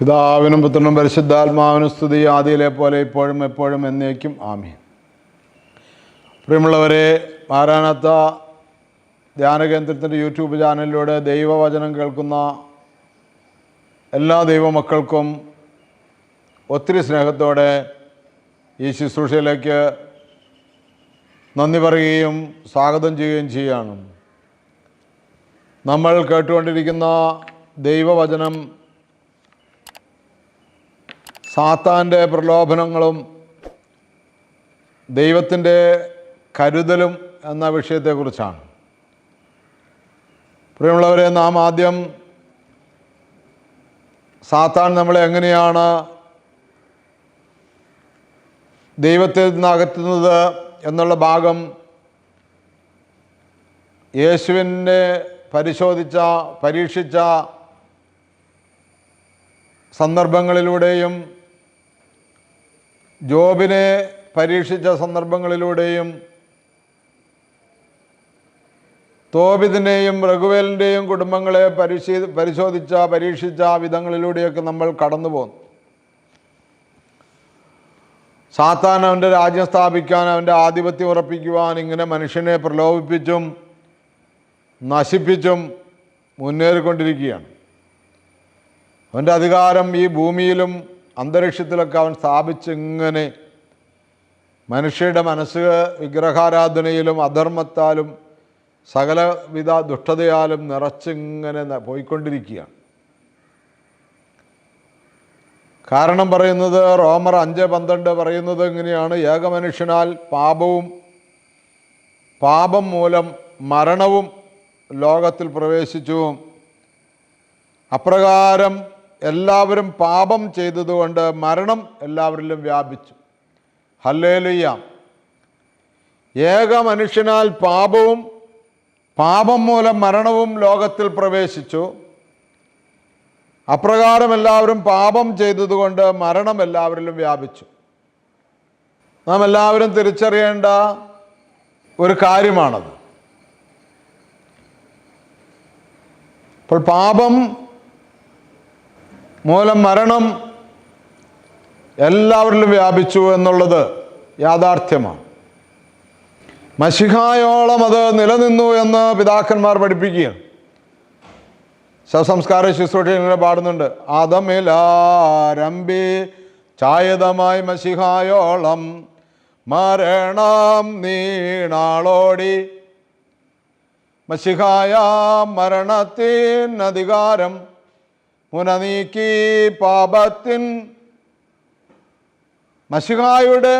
പിതാവിനും പുത്രനും പരിശുദ്ധാത്മാവിനും സ്തുതി. ആദിയിലെ പോലെ ഇപ്പോഴും എപ്പോഴും എന്നേക്കും. ആമീൻ. പ്രിയമുള്ളവരെ മാരാനത്ത ധ്യാന കേന്ദ്രത്തിന്റെ യൂട്യൂബ് ചാനലിലൂടെ ദൈവവചനം കേൾക്കുന്ന എല്ലാ ദൈവമക്കൾക്കും ഒത്തിരി സ്നേഹത്തോടെ ഈ ശുശ്രൂഷയിലേക്ക് നന്ദി പറയുകയും സ്വാഗതം ചെയ്യുകയും ചെയ്യുകയാണ്. നമ്മൾ കേട്ടുകൊണ്ടിരിക്കുന്ന ദൈവവചനം സാത്താന്റെ പ്രലോഭനങ്ങളും ദൈവത്തിന്റെ കരുതലും എന്ന വിഷയത്തെക്കുറിച്ചാണ്. പ്രിയമുള്ളവരെ നാം ആദ്യം സാത്താൻ നമ്മളെ എങ്ങനെയാണ് ദൈവത്തിൽ നിന്ന് അകറ്റുന്നത് എന്നുള്ള ഭാഗം യേശുവിനെ പരിശോധിച്ച പരീക്ഷിച്ച സന്ദർഭങ്ങളിലൂടെയും ജോബിനെ പരീക്ഷിച്ച സന്ദർഭങ്ങളിലൂടെയും തോബിദിനെയും രഘുവേലിന്റെയും കുടുംബങ്ങളെ പരിശീ പരിശോധിച്ച പരീക്ഷിച്ച വിധങ്ങളിലൂടെയൊക്കെ നമ്മൾ കടന്നു പോന്നു സാത്താൻ അവന്റെ രാജ്യം സ്ഥാപിക്കാൻ അവന്റെ ആധിപത്യം ഉറപ്പിക്കുവാൻ ഇങ്ങനെ മനുഷ്യനെ പ്രലോഭിപ്പിച്ചും നശിപ്പിച്ചും മുന്നേറിക്കൊണ്ടിരിക്കുകയാണ്. അവന്റെ അധികാരം ഈ ഭൂമിയിലും അന്തരീക്ഷത്തിലൊക്കെ അവൻ സ്ഥാപിച്ച് ഇങ്ങനെ മനുഷ്യരുടെ മനസ്സ് വിഗ്രഹാരാധനയിലും അധർമ്മത്താലും സകലവിധ ദുഷ്ടതയാലും നിറച്ചിങ്ങനെ പോയിക്കൊണ്ടിരിക്കുകയാണ്. കാരണം പറയുന്നത് റോമർ അഞ്ച് പന്ത്രണ്ട് പറയുന്നത് ഇങ്ങനെയാണ്. ഏകമനുഷ്യനാൽ പാപവും പാപം മൂലം മരണവും ലോകത്തിൽ പ്രവേശിച്ചു. അപ്രകാരം എല്ലാവരും പാപം ചെയ്തതുകൊണ്ട് മരണം എല്ലാവരിലും വ്യാപിച്ചു. ഹല്ലേലുയ്യ ഏക മനുഷ്യനാൽ പാപവും പാപം മൂലം മരണവും ലോകത്തിൽ പ്രവേശിച്ചു. അപ്രകാരം എല്ലാവരും പാപം ചെയ്തതുകൊണ്ട് മരണം എല്ലാവരിലും വ്യാപിച്ചു. നാം എല്ലാവരും തിരിച്ചറിയേണ്ട ഒരു കാര്യമാണത്. അപ്പോൾ പാപം മൂലം മരണം എല്ലാവരിലും വ്യാപിച്ചു എന്നുള്ളത് യാഥാർത്ഥ്യമാണ്. മഷിഹായോളം അത് നിലനിന്നു എന്ന് പിതാക്കന്മാർ പഠിപ്പിക്കുകയാണ്. ശവസംസ്കാര ശുശ്രൂഷ പാടുന്നുണ്ട്. ആദമിലാരംബി ചായതമായി മഷിഹായോളം മരണം നീണാളോടി. മഷിഹായ മരണത്തിൻ അധികാരം മുനനീക്കി പാപത്തിൻ മഷിഹായുടെ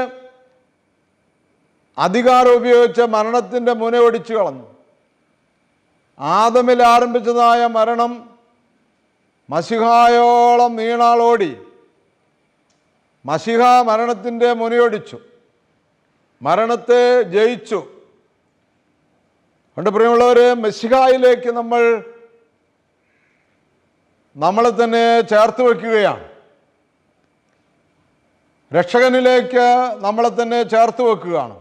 അധികാരം ഉപയോഗിച്ച് മരണത്തിന്റെ മുന ഒടിച്ചു കളഞ്ഞു. ആദമിൽ ആരംഭിച്ചതായ മരണം മഷിഹായോളം നീണാളോടി മഷിഹ മരണത്തിന്റെ മുനയൊടിച്ചു മരണത്തെ ജയിച്ചു. അതുകൊണ്ട് പ്രിയമുള്ളവർ മെസ്സിഹായിലേക്ക് നമ്മൾ നമ്മളെ തന്നെ ചേർത്ത് വയ്ക്കുകയാണ് രക്ഷകനിലേക്ക് നമ്മളെ തന്നെ ചേർത്ത് വെക്കുകയാണ്.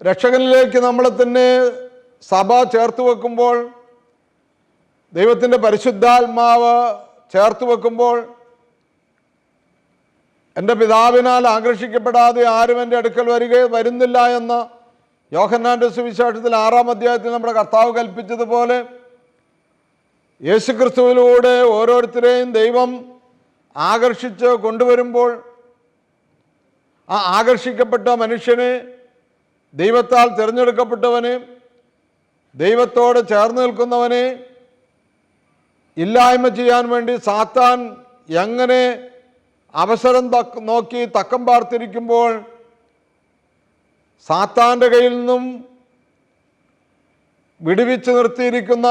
രക്ഷകനിലേക്ക് നമ്മളെ തന്നെ സഭ ചേർത്ത് വെക്കുമ്പോൾ ദൈവത്തിന്റെ പരിശുദ്ധാത്മാവ് ചേർത്ത് വെക്കുമ്പോൾ എന്റെ പിതാവിനാൽ ആകർഷിക്കപ്പെടാതെ ആരും എന്റെ അടുക്കൽ വരിക വരുന്നില്ല എന്ന് യോഹന്നാന്റെ സുവിശേഷത്തിൽ ആറാം അധ്യായത്തിൽ നമ്മുടെ കർത്താവ് കൽപ്പിച്ചതുപോലെ യേശുക്രിസ്തുവിലൂടെ ഓരോരുത്തരെയും ദൈവം ആകർഷിച്ച് കൊണ്ടുവരുമ്പോൾ ആ ആകർഷിക്കപ്പെട്ട മനുഷ്യന് ദൈവത്താൽ തിരഞ്ഞെടുക്കപ്പെട്ടവന് ദൈവത്തോട് ചേർന്ന് നിൽക്കുന്നവന് ഇല്ലായ്മ ചെയ്യാൻ വേണ്ടി സാത്താൻ എങ്ങനെ അവസരം നോക്കി തക്കം പാർത്തിരിക്കുമ്പോൾ സാത്താന്റെ കയ്യിൽ നിന്നും വിടുവിച്ച് നിർത്തിയിരിക്കുന്ന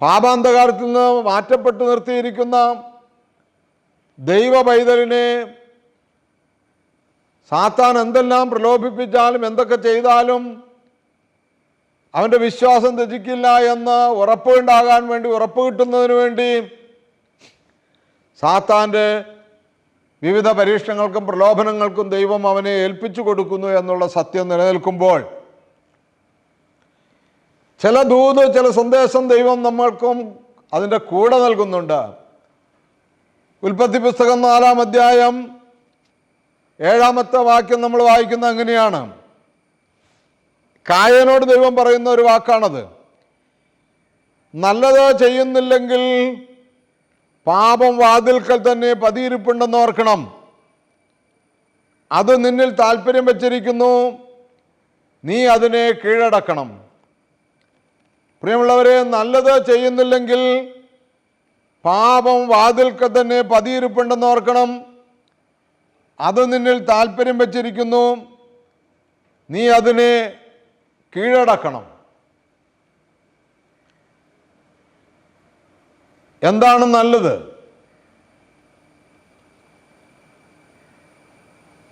പാപാന്തകാരത്തിൽ നിന്ന് മാറ്റപ്പെട്ട് നിർത്തിയിരിക്കുന്ന ദൈവ പൈതലിനെ സാത്താൻ എന്തെല്ലാം പ്രലോഭിപ്പിച്ചാലും എന്തൊക്കെ ചെയ്താലും അവന്റെ വിശ്വാസം ത്യജിക്കില്ല എന്ന് ഉറപ്പുണ്ടാകാൻ വേണ്ടി ഉറപ്പ് കിട്ടുന്നതിന് വേണ്ടി സാത്താന്റെ വിവിധ പരീക്ഷണങ്ങൾക്കും പ്രലോഭനങ്ങൾക്കും ദൈവം അവനെ ഏൽപ്പിച്ചു കൊടുക്കുന്നു എന്നുള്ള സത്യം നിലനിൽക്കുമ്പോൾ ചില ദൂത് ചില സന്ദേശം ദൈവം നമ്മൾക്കും അതിന്റെ കൂടെ നൽകുന്നുണ്ട്. ഉൽപ്പത്തി പുസ്തകം നാലാം അധ്യായം ഏഴാമത്തെ വാക്യം നമ്മൾ വായിക്കുന്ന അങ്ങനെയാണ് കായനോട് ദൈവം പറയുന്ന ഒരു വാക്കാണത്. നല്ലത് ചെയ്യുന്നില്ലെങ്കിൽ പാപം വാതിൽക്കൽ തന്നെ പതിയിരിപ്പുണ്ടെന്ന് ഓർക്കണം. അത് നിന്നിൽ താല്പര്യം വച്ചിരിക്കുന്നു. നീ അതിനെ കീഴടക്കണം. പ്രിയമുള്ളവരെ നല്ലത് ചെയ്യുന്നില്ലെങ്കിൽ പാപം വാതിൽക്ക തന്നെ പതിയിരിപ്പുണ്ടെന്ന് ഓർക്കണം. അത് നിന്നിൽ താല്പര്യം വച്ചിരിക്കുന്നു. നീ അതിനെ കീഴടക്കണം. എന്താണ് നല്ലത്?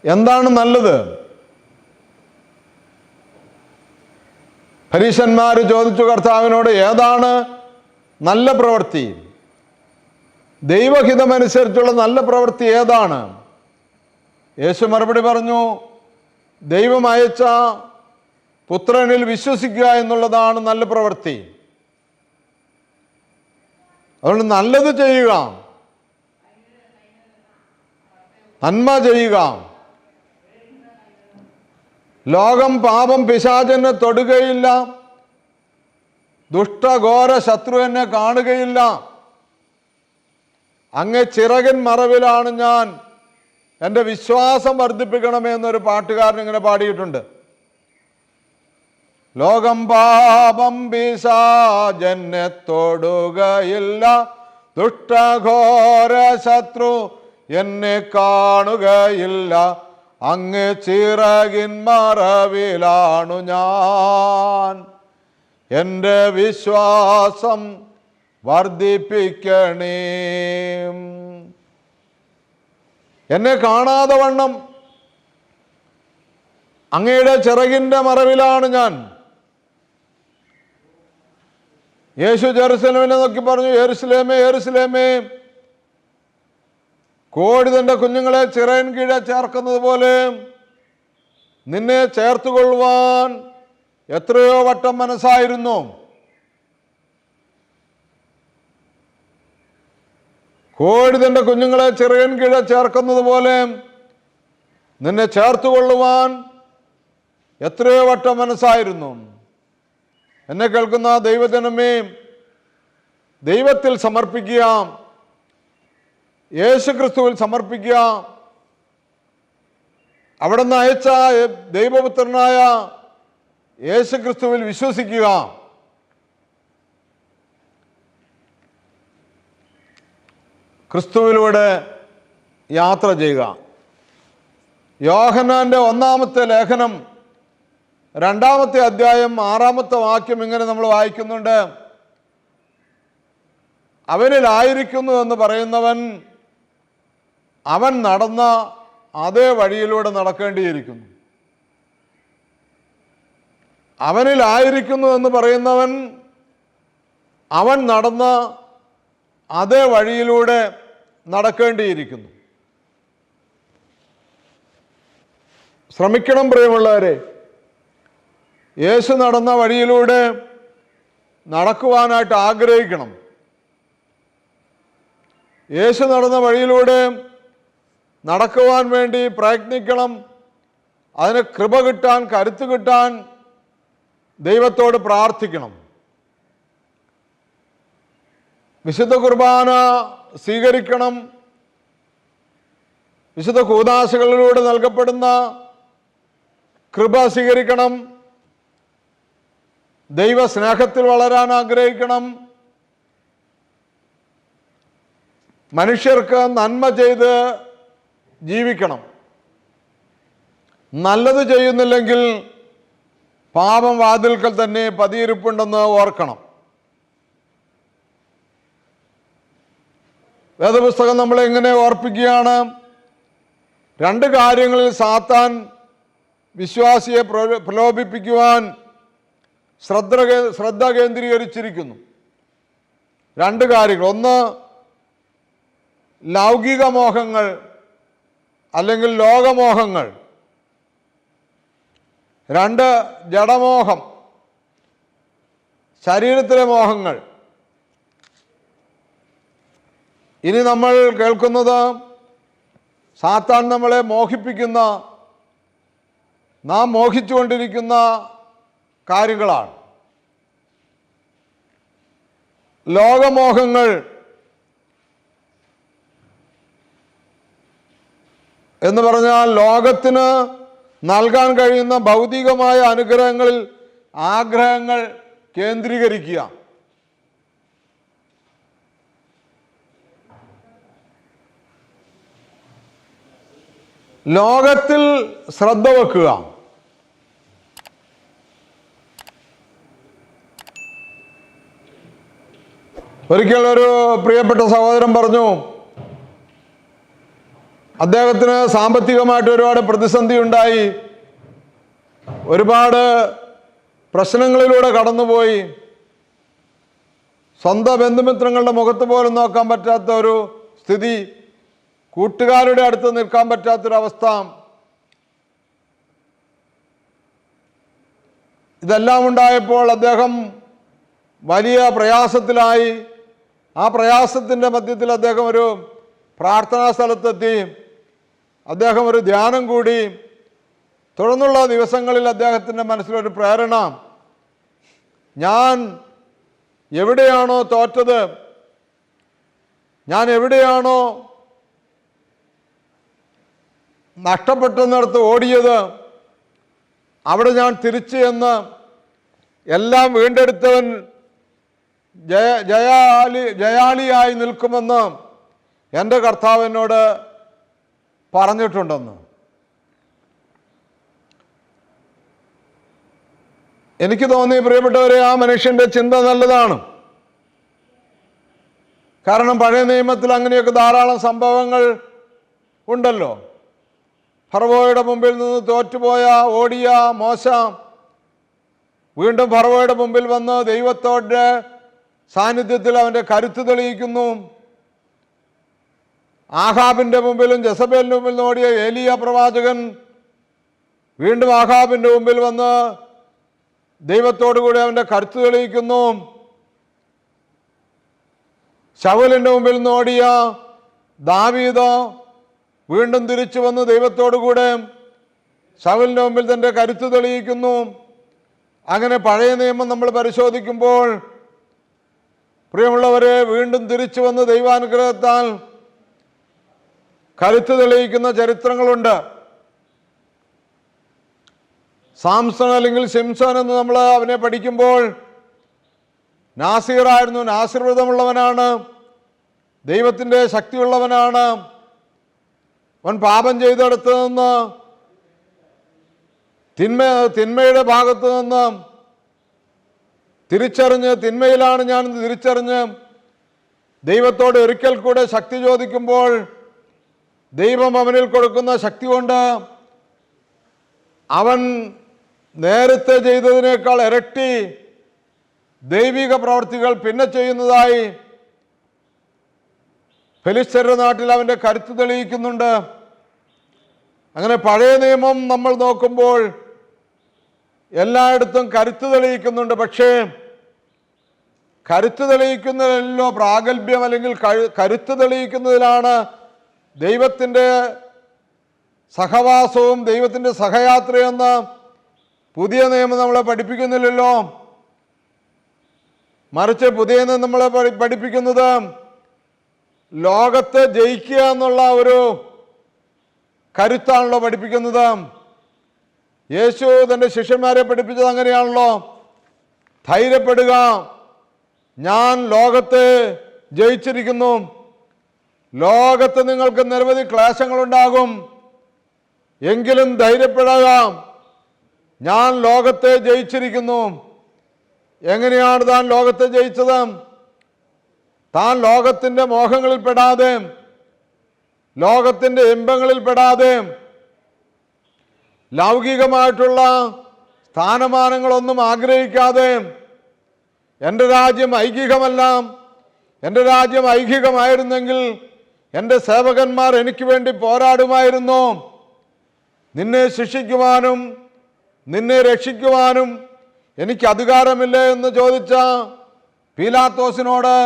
എന്താണ് നല്ലത്? പരീശന്മാർ ചോദിച്ചു കർത്താവിനോട് ഏതാണ് നല്ല പ്രവൃത്തി? ദൈവഹിതമനുസരിച്ചുള്ള നല്ല പ്രവൃത്തി ഏതാണ്? യേശു മറുപടി പറഞ്ഞു ദൈവം അയച്ച പുത്രനിൽ വിശ്വസിക്കുക എന്നുള്ളതാണ് നല്ല പ്രവൃത്തി. അതുകൊണ്ട് നല്ലത് ചെയ്യുക. നന്മ ചെയ്യുക. ലോകം പാപം പിശാചനെ തൊടുകയില്ല. ദുഷ്ടഘോര ശത്രു എന്നെ കാണുകയില്ല. അങ്ങേ ചിറകൻ മറവിലാണ് ഞാൻ. എന്റെ വിശ്വാസം വർദ്ധിപ്പിക്കണമേ എന്നൊരു പാട്ടുകാരൻ ഇങ്ങനെ പാടിയിട്ടുണ്ട്. ലോകം പാപം പിശാചനെ തൊടുകയില്ല. ദുഷ്ടഘോര ശത്രു എന്നെ കാണുകയില്ല. അങ്ങ് ചിറകിൻ മറവിലാണു ഞാൻ. എന്റെ വിശ്വാസം വർദ്ധിപ്പിക്കണേ. എന്നെ കാണാതെ വണ്ണം. അങ്ങയുടെ ചിറകിന്റെ മറവിലാണ് ഞാൻ. യേശു ജെറുസലേമിനെ നോക്കി പറഞ്ഞു യെറുസലേമേ യെറുസലേമേ കോടി തന്റെ കുഞ്ഞുങ്ങളെ ചിറയൻ കീഴെ ചേർക്കുന്നത് പോലെ നിന്നെ ചേർത്തുകൊള്ളുവാൻ എത്രയോ വട്ടം മനസ്സായിരുന്നു. കോടി തന്റെ കുഞ്ഞുങ്ങളെ ചിറയൻ കീഴെ ചേർക്കുന്നത് പോലെ നിന്നെ ചേർത്തുകൊള്ളുവാൻ എത്രയോ വട്ടം മനസ്സായിരുന്നു. എന്നെ കേൾക്കുന്ന ദൈവജനമേ ദൈവത്തിൽ സമർപ്പിക്കുക യേശു ക്രിസ്തുവിൽ സമർപ്പിക്കുക. അവിടെ നിന്ന് അയച്ച ദൈവപുത്രനായ യേശുക്രിസ്തുവിൽ വിശ്വസിക്കുക. ക്രിസ്തുവിലൂടെ യാത്ര ചെയ്യുക. യോഹനാന്റെ ഒന്നാമത്തെ ലേഖനം രണ്ടാമത്തെ അധ്യായം ആറാമത്തെ വാക്യം ഇങ്ങനെ നമ്മൾ വായിക്കുന്നുണ്ട്. അവനിലായിരിക്കുന്നു എന്ന് പറയുന്നവൻ അവൻ നടന്ന അതേ വഴിയിലൂടെ നടക്കേണ്ടിയിരിക്കുന്നു. അവനിലായിരിക്കുന്നു എന്ന് പറയുന്നവൻ അവൻ നടന്ന അതേ വഴിയിലൂടെ നടക്കേണ്ടിയിരിക്കുന്നു. ശ്രമിക്കണം പ്രിയമുള്ളവരെ. യേശു നടന്ന വഴിയിലൂടെ നടക്കുവാനായിട്ട് ആഗ്രഹിക്കണം. യേശു നടന്ന വഴിയിലൂടെ നടക്കുവാൻ വേണ്ടി പ്രയത്നിക്കണം. അതിന് കൃപ കിട്ടാൻ കരുത്ത് കിട്ടാൻ ദൈവത്തോട് പ്രാർത്ഥിക്കണം. വിശുദ്ധ കുർബാന സ്വീകരിക്കണം. വിശുദ്ധ കൂതാശകളിലൂടെ നൽകപ്പെടുന്ന കൃപ സ്വീകരിക്കണം. ദൈവസ്നേഹത്തിൽ വളരാൻ ആഗ്രഹിക്കണം. മനുഷ്യർക്ക് നന്മ ചെയ്ത് ജീവിക്കണം. നല്ലത് ചെയ്യുന്നില്ലെങ്കിൽ പാപം വാതിൽക്കൽ തന്നെ പതിയിരിപ്പുണ്ടെന്ന് ഓർക്കണം. വേദപുസ്തകം നമ്മളെ എങ്ങനെ ഓർപ്പിക്കുകയാണ്? രണ്ട് കാര്യങ്ങളിൽ സാത്താൻ വിശ്വാസിയെ പ്രലോഭിപ്പിക്കുവാൻ ശ്രദ്ധ ശ്രദ്ധ കേന്ദ്രീകരിച്ചിരിക്കുന്നു. രണ്ട് കാര്യങ്ങൾ. ഒന്ന് ലൗകിക മോഹങ്ങൾ അല്ലെങ്കിൽ ലോകമോഹങ്ങൾ. രണ്ട് ജഡമോഹം. ശരീരത്തിലെ മോഹങ്ങൾ. ഇനി നമ്മൾ കേൾക്കുന്നത് സാത്താൻ നമ്മളെ മോഹിപ്പിക്കുന്ന നാം മോഹിച്ചുകൊണ്ടിരിക്കുന്ന കാര്യങ്ങളാണ്. ലോകമോഹങ്ങൾ എന്ന് പറഞ്ഞാൽ ലോകത്തിന് നൽകാൻ കഴിയുന്ന ഭൗതികമായ അനുഗ്രഹങ്ങളിൽ ആഗ്രഹങ്ങൾ കേന്ദ്രീകരിക്കുക. ലോകത്തിൽ ശ്രദ്ധ വെക്കുക. ഒരിക്കൽ ഒരു പ്രിയപ്പെട്ട സഹോദരൻ പറഞ്ഞു അദ്ദേഹത്തിന് സാമ്പത്തികമായിട്ട് ഒരുപാട് പ്രതിസന്ധി ഉണ്ടായി ഒരുപാട് പ്രശ്നങ്ങളിലൂടെ കടന്നുപോയി. സ്വന്തം ബന്ധുമിത്രങ്ങളുടെ മുഖത്ത് പോലും നോക്കാൻ പറ്റാത്ത ഒരു സ്ഥിതി. കൂട്ടുകാരുടെ അടുത്ത് നിൽക്കാൻ പറ്റാത്തൊരവസ്ഥ ഇതെല്ലാം ഉണ്ടായപ്പോൾ അദ്ദേഹം വലിയ പ്രയാസത്തിലായി. ആ പ്രയാസത്തിന്റെ മധ്യത്തിൽ അദ്ദേഹം ഒരു പ്രാർത്ഥനാ സ്ഥലത്തെത്തി. അദ്ദേഹം ഒരു ധ്യാനം കൂടി. തുടർന്നുള്ള ദിവസങ്ങളിൽ അദ്ദേഹത്തിന്റെ മനസ്സിലൊരു പ്രേരണ. ഞാൻ എവിടെയാണോ തോറ്റത്? ഞാൻ എവിടെയാണോ നഷ്ടപ്പെട്ടെന്നിടത്ത് ഓടിയത്? അവിടെ ഞാൻ തിരിച്ചു എന്ന് എല്ലാം വീണ്ടെടുത്തവൻ ജയ ജയാലി ജയാളിയായി നിൽക്കുമെന്ന് എന്റെ കർത്താവ് എന്നോട് പറഞ്ഞിട്ടുണ്ടെന്ന്. എനിക്ക് തോന്നി പ്രിയപ്പെട്ടവരെ ആ മനുഷ്യന്റെ ചിന്ത നല്ലതാണ്. കാരണം പഴയ നിയമത്തിൽ അങ്ങനെയൊക്കെ ധാരാളം സംഭവങ്ങൾ ഉണ്ടല്ലോ. ഫറവോയുടെ മുമ്പിൽ നിന്ന് തോറ്റുപോയ ഓടിയ മോശ വീണ്ടും ഫറവോയുടെ മുമ്പിൽ വന്ന് ദൈവത്തോടെ സാന്നിധ്യത്തിൽ അവന്റെ കരുത്ത് തെളിയിക്കുന്നു. ആഹാബിന്റെ മുമ്പിലും ജസബേലിന്റെ മുമ്പിൽ ഓടിയ ഏലിയ പ്രവാചകൻ വീണ്ടും ആഹാബിന്റെ മുമ്പിൽ വന്ന് ദൈവത്തോടു കൂടി അവന്റെ കരുത്ത് തെളിയിക്കുന്നു. ശവലിന്റെ മുമ്പിൽ നോടിയ ദാവീദോ വീണ്ടും തിരിച്ചു വന്ന് ദൈവത്തോടുകൂടെ ശവലിന്റെ മുമ്പിൽ തന്റെ കരുത്ത് തെളിയിക്കുന്നു. അങ്ങനെ പഴയ നിയമം നമ്മൾ പരിശോധിക്കുമ്പോൾ പ്രിയമുള്ളവരെ വീണ്ടും തിരിച്ചു വന്ന് ദൈവാനുഗ്രഹത്താൽ കരുത്ത് തെളിയിക്കുന്ന ചരിത്രങ്ങളുണ്ട്. സാംസൺ അല്ലെങ്കിൽ സിംസൺ എന്ന് നമ്മൾ അവനെ പഠിക്കുമ്പോൾ നാസീറായിരുന്നു. നാസിർവൃതമുള്ളവനാണ് ദൈവത്തിന്റെ ശക്തിയുള്ളവനാണ്. അവൻ പാപം ചെയ്തെടുത്തു നിന്ന് തിന്മ തിന്മയുടെ ഭാഗത്ത് നിന്ന് തിരിച്ചറിഞ്ഞ് തിന്മയിലാണ് ഞാൻ തിരിച്ചറിഞ്ഞ് ദൈവത്തോട് ഒരിക്കൽ കൂടെ ശക്തി ചോദിക്കുമ്പോൾ ദൈവം അവനിൽ കൊടുക്കുന്ന ശക്തി കൊണ്ട് അവൻ നേരത്തെ ചെയ്തതിനേക്കാൾ ഇരട്ടി ദൈവിക പ്രവർത്തികൾ പിന്നെ ചെയ്യുന്നതായി ഫെലിസ്തരുടെ നാട്ടിൽ അവന്റെ കരുത്ത് തെളിയിക്കുന്നുണ്ട്. അങ്ങനെ പഴയ നിയമം നമ്മൾ നോക്കുമ്പോൾ എല്ലായിടത്തും കരുത്ത് തെളിയിക്കുന്നുണ്ട്. പക്ഷേ കരുത്ത് തെളിയിക്കുന്നതിലല്ലോ പ്രാഗൽഭ്യം അല്ലെങ്കിൽ കരുത്ത് തെളിയിക്കുന്നതിലാണ് ദൈവത്തിന്റെ സഹവാസവും ദൈവത്തിന്റെ സഹയാത്രയെന്ന് പുതിയ നിയമം നമ്മളെ പഠിപ്പിക്കുന്നില്ലല്ലോ. മറിച്ച് പുതിയ നിയമം നമ്മളെ പഠി- പഠിപ്പിക്കുന്നത് ലോകത്തെ ജയിക്കുക എന്നുള്ള ഒരു കരുത്താണല്ലോ പഠിപ്പിക്കുന്നത്. യേശു തന്റെ ശിഷ്യന്മാരെ പഠിപ്പിച്ചത് അങ്ങനെയാണല്ലോ. ധൈര്യപ്പെടുക. ഞാൻ ലോകത്തെ ജയിച്ചിരിക്കുന്നു. ലോകത്ത് നിങ്ങൾക്ക് നിരവധി ക്ലേശങ്ങളുണ്ടാകും. എങ്കിലും ധൈര്യപ്പെടാം. ഞാൻ ലോകത്തെ ജയിച്ചിരിക്കുന്നു. എങ്ങനെയാണ് താൻ ലോകത്തെ ജയിച്ചത്? താൻ ലോകത്തിന്റെ മോഹങ്ങളിൽ പെടാതെ ലോകത്തിന്റെ ഇമ്പങ്ങളിൽ പെടാതെ ലൗകികമായിട്ടുള്ള സ്ഥാനമാനങ്ങളൊന്നും ആഗ്രഹിക്കാതെ എന്റെ രാജ്യം ഐഹികമല്ല എന്റെ രാജ്യം ഐഹികമായിരുന്നെങ്കിൽ എന്റെ സേവകന്മാർ എനിക്ക് വേണ്ടി പോരാടുമായിരുന്നു. നിന്നെ ശിക്ഷിക്കുവാനും നിന്നെ രക്ഷിക്കുവാനും എനിക്ക് അധികാരമില്ലേ എന്ന് ചോദിച്ച പീലാത്തോസിനോട്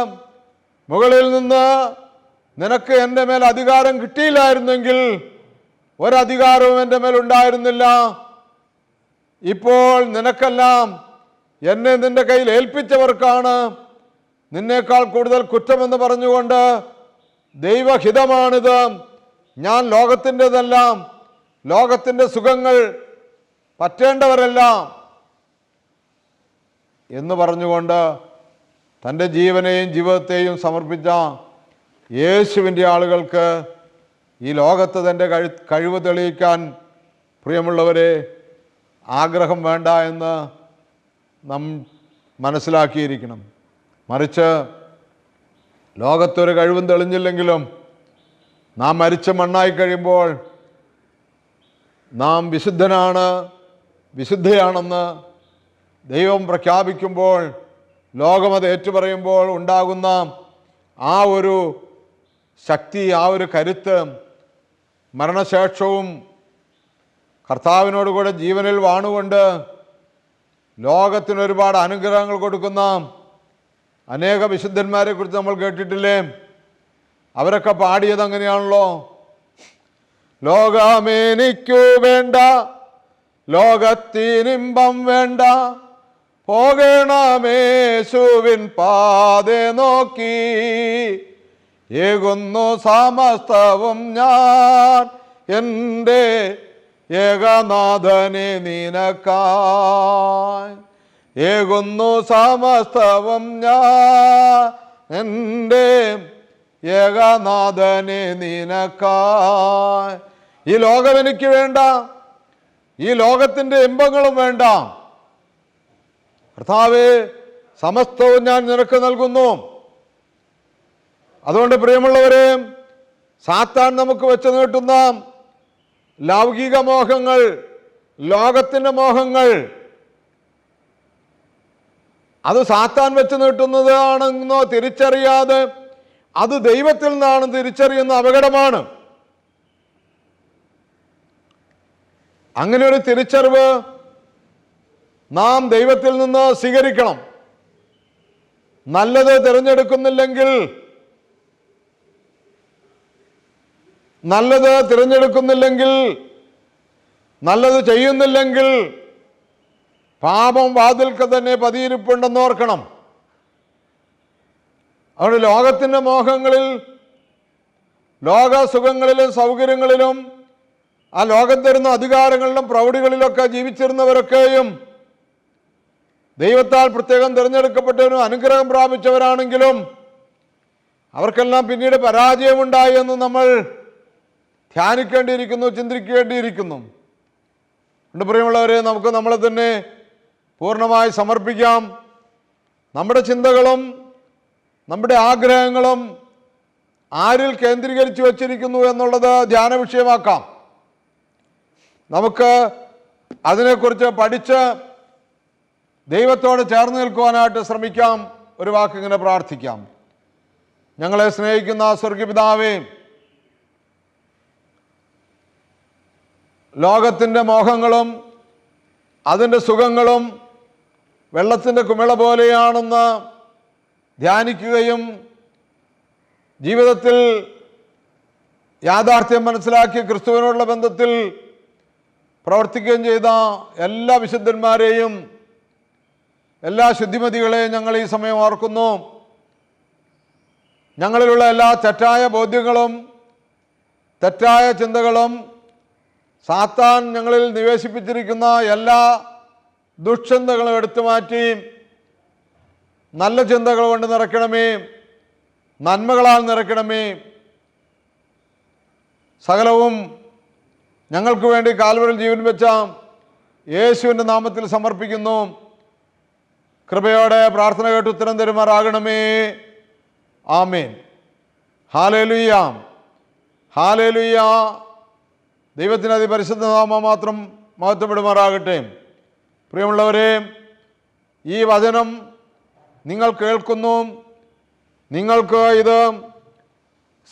മുകളിൽ നിന്ന് നിനക്ക് എന്റെ മേൽ അധികാരം കിട്ടിയില്ലായിരുന്നെങ്കിൽ ഒരധികാരവും എന്റെ മേൽ ഉണ്ടായിരുന്നില്ല. ഇപ്പോൾ നിനക്കെല്ലാം എന്നെ നിന്റെ കയ്യിൽ ഏൽപ്പിച്ചവർക്കാണ്. നിന്നേക്കാൾ കൂടുതൽ കുറ്റമെന്ന് പറഞ്ഞുകൊണ്ട് ദൈവഹിതമാണിത്. ഞാൻ ലോകത്തിന്റെതെല്ലാം ലോകത്തിന്റെ സുഖങ്ങൾ പറ്റേണ്ടവരെല്ലാം എന്ന് പറഞ്ഞുകൊണ്ട് തന്റെ ജീവനെയും ജീവിതത്തെയും സമർപ്പിച്ച യേശുവിന്റെ ആളുകൾക്ക് ഈ ലോകത്ത് തന്റെ കഴി കഴിവ് തെളിയിക്കാൻ പ്രിയമുള്ളവരെ ആഗ്രഹം വേണ്ട എന്ന് നാം മനസ്സിലാക്കിയിരിക്കണം. മറിച്ച് ലോകത്തൊരു കഴിവും തെളിഞ്ഞില്ലെങ്കിലും നാം മരിച്ച മണ്ണായി കഴിയുമ്പോൾ നാം വിശുദ്ധനാണ് വിശുദ്ധയാണെന്ന് ദൈവം പ്രഖ്യാപിക്കുമ്പോൾ ലോകമത് ഏറ്റുപറയുമ്പോൾ ഉണ്ടാകുന്ന ആ ഒരു ശക്തി ആ ഒരു കരുത്ത് മരണശേഷവും കർത്താവിനോട് കൂടെ ജീവനിൽ വാണുകൊണ്ട് ലോകത്തിനൊരുപാട് അനുഗ്രഹങ്ങൾ കൊടുക്കുന്ന അനേക വിശുദ്ധന്മാരെ കുറിച്ച് നമ്മൾ കേട്ടിട്ടില്ലേ? അവരൊക്കെ പാടിയത് അങ്ങനെയാണല്ലോ. ലോകമേനിക്കു വേണ്ട ലോകത്തിനിമ്പം വേണ്ട. പോകണമേശുവിൻ പാതെ നോക്കി. ഏകുന്നു സമസ്തവും ഞാൻ. എന്റെ ഏകനാഥനെ നിനക്കായി. ഏകുന്നു സമസ്തവം ഞാൻ എന്റെ ഏകനാഥനെ നിനക്കായി. ഈ ലോകം എനിക്ക് വേണ്ട. ഈ ലോകത്തിന്റെ ഇമ്പങ്ങളും വേണ്ട. കർത്താവേ സമസ്തവും ഞാൻ നിനക്ക് നൽകുന്നു. അതുകൊണ്ട് പ്രിയമുള്ളവരെ സാത്താൻ നമുക്ക് വെച്ച് നീട്ടുന്ന ലൗകിക മോഹങ്ങൾ ലോകത്തിന്റെ മോഹങ്ങൾ അത് സാത്താൻ വെച്ച് നീട്ടുന്നതാണെന്നോ തിരിച്ചറിയാതെ അത് ദൈവത്തിൽ നിന്നാണ് തിരിച്ചറിയുന്ന അപകടമാണ്. അങ്ങനെ ഒരു തിരിച്ചറിവ് നാം ദൈവത്തിൽ നിന്ന് സ്വീകരിക്കണം. നല്ലത് തിരഞ്ഞെടുക്കുന്നില്ലെങ്കിൽ നല്ലത് തിരഞ്ഞെടുക്കുന്നില്ലെങ്കിൽ നല്ലത് ചെയ്യുന്നില്ലെങ്കിൽ പാപം വാതിൽക്ക് തന്നെ പതിയിരിപ്പുണ്ടെന്ന് ഓർക്കണം. അതുകൊണ്ട് ലോകത്തിന്റെ മോഹങ്ങളിൽ ലോകസുഖങ്ങളിലും സൗകര്യങ്ങളിലും ആ ലോകം തരുന്ന അധികാരങ്ങളിലും പ്രൗഢികളിലൊക്കെ ജീവിച്ചിരുന്നവരൊക്കെയും ദൈവത്താൽ പ്രത്യേകം തിരഞ്ഞെടുക്കപ്പെട്ടവരും അനുഗ്രഹം പ്രാപിച്ചവരാണെങ്കിലും അവർക്കെല്ലാം പിന്നീട് പരാജയമുണ്ടായി എന്ന് നമ്മൾ ധ്യാനിക്കേണ്ടിയിരിക്കുന്നു ചിന്തിക്കേണ്ടിയിരിക്കുന്നു. ഉണ്ട് പ്രിയമുള്ളവരെ നമുക്ക് നമ്മളെ തന്നെ പൂർണമായി സമർപ്പിക്കാം. നമ്മുടെ ചിന്തകളും നമ്മുടെ ആഗ്രഹങ്ങളും ആരിൽ കേന്ദ്രീകരിച്ചു വച്ചിരിക്കുന്നു എന്നുള്ളത് ധ്യാന വിഷയമാക്കാം. നമുക്ക് അതിനെക്കുറിച്ച് പഠിച്ച് ദൈവത്തോട് ചേർന്ന് നിൽക്കുവാനായിട്ട് ശ്രമിക്കാം. ഒരു വാക്കിങ്ങനെ പ്രാർത്ഥിക്കാം. ഞങ്ങളെ സ്നേഹിക്കുന്ന സ്വർഗപിതാവേ ലോകത്തിന്റെ മോഹങ്ങളും അതിന്റെ സുഖങ്ങളും വെള്ളത്തിന്റെ കുമിള പോലെയാണെന്ന് ധ്യാനിക്കുകയും ജീവിതത്തിൽ യാഥാർത്ഥ്യം മനസ്സിലാക്കി ക്രിസ്തുവിനോടുള്ള ബന്ധത്തിൽ പ്രവർത്തിക്കുകയും ചെയ്ത എല്ലാ വിശുദ്ധന്മാരെയും എല്ലാ ശുദ്ധിമതികളെയും ഞങ്ങൾ ഈ സമയം ഓർക്കുന്നു. ഞങ്ങളിലുള്ള എല്ലാ തെറ്റായ ബോധ്യങ്ങളും തെറ്റായ ചിന്തകളും സാത്താൻ ഞങ്ങളിൽ നിവേശിപ്പിച്ചിരിക്കുന്ന എല്ലാ ദുഷ്ചിന്തകളും എടുത്തു മാറ്റി. നല്ല ചിന്തകൾ കൊണ്ട് നിറയ്ക്കണമേ. നന്മകളാൽ നിറയ്ക്കണമേ. സകലവും ഞങ്ങൾക്ക് വേണ്ടി കാൽവരിൽ ജീവൻ വെച്ച യേശുവിന്റെ നാമത്തിൽ സമർപ്പിക്കുന്നു. കൃപയോടെ പ്രാർത്ഥന കേട്ട് ഉത്തരം തരുമാറാകണമേ. ആമേൻ. ഹാലേലുയ്യ ഹാലേലുയ്യ ദൈവത്തിനതി പരിശുദ്ധ നാമം മാത്രം മഹത്വപ്പെടുമാറാകട്ടെ. പ്രിയമുള്ളവരെ ഈ വചനം നിങ്ങൾ കേൾക്കുന്നു. നിങ്ങൾക്ക് ഇത്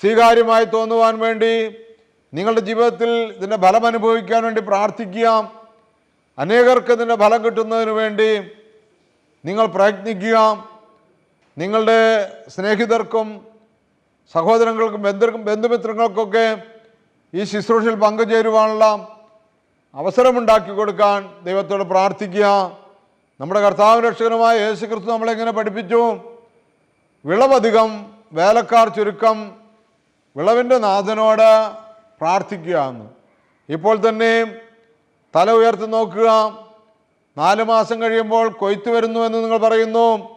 സ്വീകാര്യമായി തോന്നുവാൻ വേണ്ടി നിങ്ങളുടെ ജീവിതത്തിൽ ഇതിന്റെ ഫലം അനുഭവിക്കാൻ വേണ്ടി പ്രാർത്ഥിക്കുക. അനേകർക്ക് ഇതിന്റെ ഫലം കിട്ടുന്നതിന് വേണ്ടി നിങ്ങൾ പ്രയത്നിക്കുക. നിങ്ങളുടെ സ്നേഹിതർക്കും സഹോദരങ്ങൾക്കും ബന്ധുക്കും ബന്ധുമിത്രങ്ങൾക്കൊക്കെ ഈ ശുശ്രൂഷയിൽ പങ്കുചേരുവാനുള്ള അവസരമുണ്ടാക്കി കൊടുക്കാൻ ദൈവത്തോട് പ്രാർത്ഥിക്കുക. നമ്മുടെ കർത്താവ് രക്ഷകനുമായ യേശു ക്രിസ്തു നമ്മളെങ്ങനെ പഠിപ്പിച്ചു? വിളവധികം വേലക്കാർ ചുരുക്കം വിളവിന്റെ നാഥനോട് പ്രാർത്ഥിക്കുക എന്ന്. ഇപ്പോൾ തന്നെ തല ഉയർത്തി നോക്കുക. നാല് മാസം കഴിയുമ്പോൾ കൊയ്ത്ത് വരുന്നു എന്ന് നിങ്ങൾ പറയുന്നു.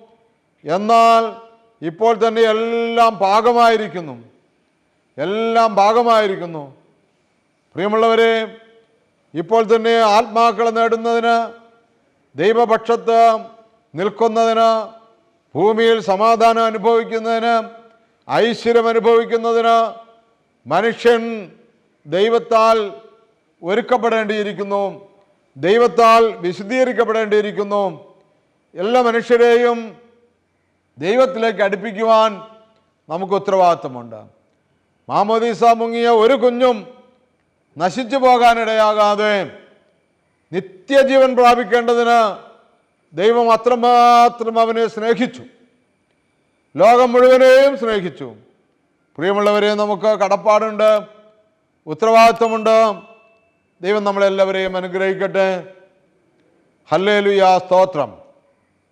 എന്നാൽ ഇപ്പോൾ തന്നെ എല്ലാം പാകമായിരിക്കുന്നു. എല്ലാം പാകമായിരിക്കുന്നു. പ്രിയമുള്ളവരെ ഇപ്പോൾ തന്നെ ആത്മാക്കളെ നേടുന്നതിന് ദൈവപക്ഷത്ത് നിൽക്കുന്നതിന് ഭൂമിയിൽ സമാധാനം അനുഭവിക്കുന്നതിന് ഐശ്വര്യം അനുഭവിക്കുന്നതിന് മനുഷ്യൻ ദൈവത്താൽ ഒരുക്കപ്പെടേണ്ടിയിരിക്കുന്നു ദൈവത്താൽ വിശദീകരിക്കപ്പെടേണ്ടിയിരിക്കുന്നു എല്ലാ മനുഷ്യരെയും ദൈവത്തിലേക്ക് അടുപ്പിക്കുവാൻ നമുക്ക് ഉത്തരവാദിത്തമുണ്ട് മാമോദീസ മുങ്ങിയ ഒരു കുഞ്ഞും നശിച്ചു പോകാനിടയാകാതെ നിത്യജീവൻ പ്രാപിക്കേണ്ടതിന് ദൈവം അത്രമാത്രം അവനെ സ്നേഹിച്ചു. ലോകം മുഴുവനെയും സ്നേഹിച്ചു. പ്രിയമുള്ളവരെ നമുക്ക് കടപ്പാടുണ്ട് ഉത്തരവാദിത്വമുണ്ട്. ദൈവം നമ്മളെല്ലാവരെയും അനുഗ്രഹിക്കട്ടെ. ഹല്ലേലുയാ സ്തോത്രം.